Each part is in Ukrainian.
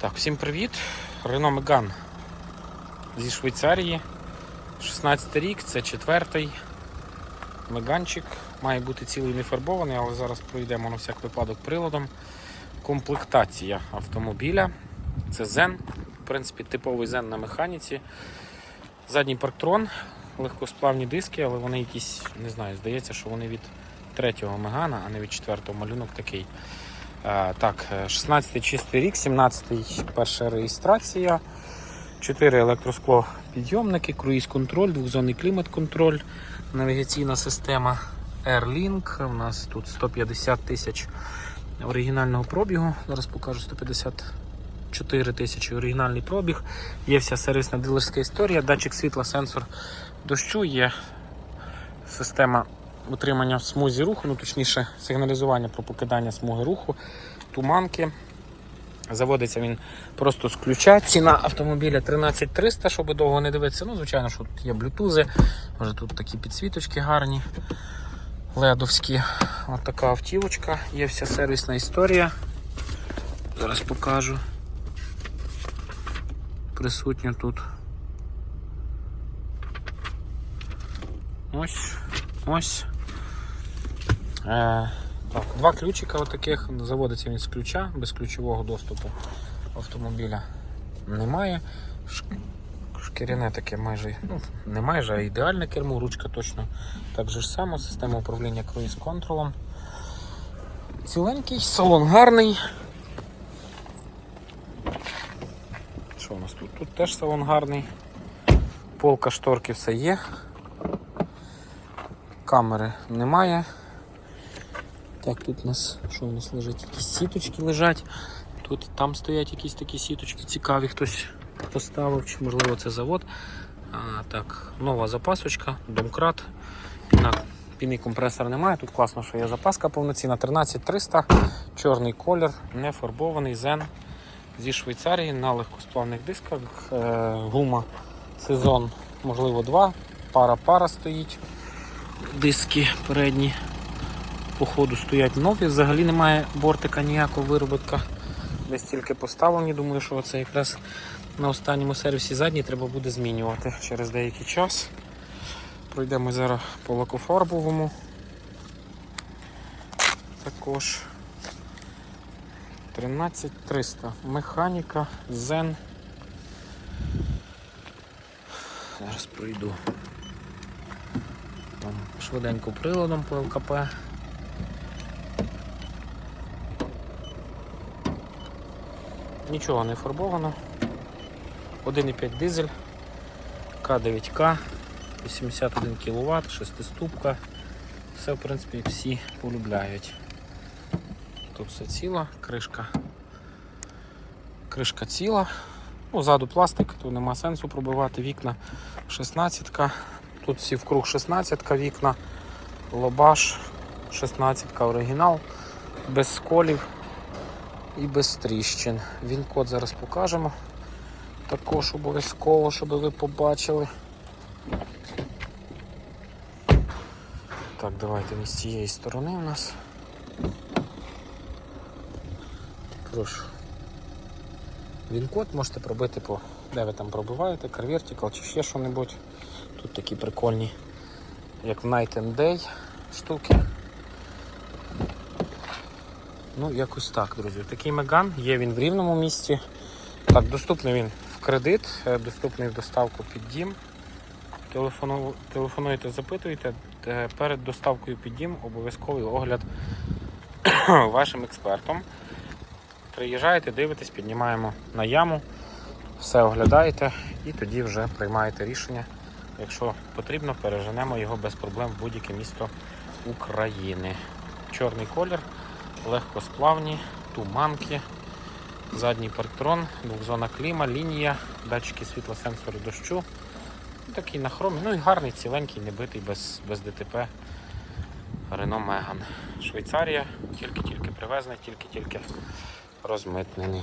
Так, всім привіт. Renault Megane зі Швейцарії. 16 рік, це четвертий меганчик. Має бути цілий не фарбований, але зараз пройдемо на всяк випадок приладом. Комплектація автомобіля. Це Zen. В принципі, типовий Zen на механіці. Задній парктрон, легкосплавні диски, але вони якісь, не знаю, здається, що вони від третього Мегана, а не від четвертого малюнок такий. Е, Так, 16 чистий рік, 17-й перша реєстрація, 4 електроскло підйомники, круїз-контроль, двохзонний клімат-контроль, навігаційна система Airlink. У нас тут 150 тисяч оригінального пробігу. Зараз покажу 154 тисячі оригінальний пробіг. Є вся сервісна дилерська історія, датчик світла, сенсор дощу, є система утримання в смузі руху, ну точніше сигналізування про покидання смуги руху, туманки. Заводиться він просто з ключа. Ціна автомобіля 13300, щоб довго не дивитися. Ну, звичайно, що тут є блютузи, може тут такі підсвіточки гарні, ледовські. От така автівочка, є вся сервісна історія. Зараз покажу. Присутня тут. Ось, ось. Е, так, два ключика отаких. Заводиться він з ключа, без ключового доступу автомобіля немає. Шкіряне таке майже, ну, не майже, а ідеальне кермо, ручка точно так же ж само, система управління круїз-контролем. Ціленький, салон гарний. Що у нас тут? Тут теж салон гарний. Полка шторки все є. Камери немає. Так, тут у нас що у нас лежить? Якісь сіточки лежать. Тут там стоять якісь такі сіточки цікаві, хтось поставив, чи можливо це завод. А, так, нова запасочка, домкрат. На піни компресор немає. Тут класно, що є запаска повноцінна. 13300, чорний колір, не фарбований зен зі Швейцарії на легкосплавних дисках. Е, гума сезон, можливо, два. Пара-пара стоїть. Диски передні по ходу стоять нові, взагалі немає бортика ніякого виробітка. Десь тільки поставлені. Думаю, що це якраз на останньому сервісі задній треба буде змінювати через деякий час. Пройдемо зараз по лакофарбовому. Також 13300. Механіка, Zen. Зараз пройду. Там швиденько приладом по ЛКП. Нічого не фарбовано. 1,5 дизель, К9К, 81 кВт, 6-ступка. Все, в принципі, всі полюбляють. Тут все ціло, кришка. Кришка ціла. Ну, ззаду пластик, тут нема сенсу пробивати вікна 16 Тут всі вкруг 16-ка вікна, лобаш, 16-ка оригінал, без сколів і без тріщин. Він код зараз покажемо. Також обов'язково, щоб ви побачили. Так, давайте не з цієї сторони у нас. Прошу. Він код можете пробити по де ви там пробиваєте, Carvertical чи ще що-небудь. Тут такі прикольні, як в Night and Day штуки. Ну, якось так, друзі. Такий Меган, є він в рівному місці. Так, доступний він в кредит, е, доступний в доставку під дім. Телефону... Телефонуєте, запитуєте, Е, перед доставкою під дім обов'язковий огляд вашим експертом. Приїжджаєте, дивитесь, піднімаємо на яму, все оглядаєте і тоді вже приймаєте рішення. Якщо потрібно, переженемо його без проблем в будь-яке місто України. Чорний колір, легкосплавні, туманки, задній парктрон, двохзона кліма, лінія, датчики світла, сенсори дощу. Такий на хромі, ну і гарний, ціленький, небитий, без, без ДТП. Рено Меган. Швейцарія, тільки-тільки привезений, тільки-тільки розмитнений.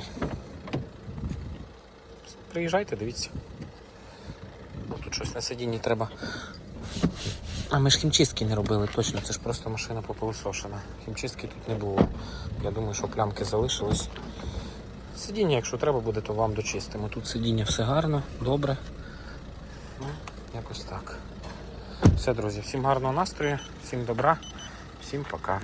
Приїжджайте, дивіться. Тут щось на сидінні треба. А ми ж хімчистки не робили, точно, це ж просто машина попилосошена. Хімчистки тут не було. Я думаю, що плямки залишились. Сидіння, якщо треба буде, то вам дочистимо. Тут сидіння все гарно, добре. Ну, якось так. Все, друзі, всім гарного настрою, всім добра, всім пока.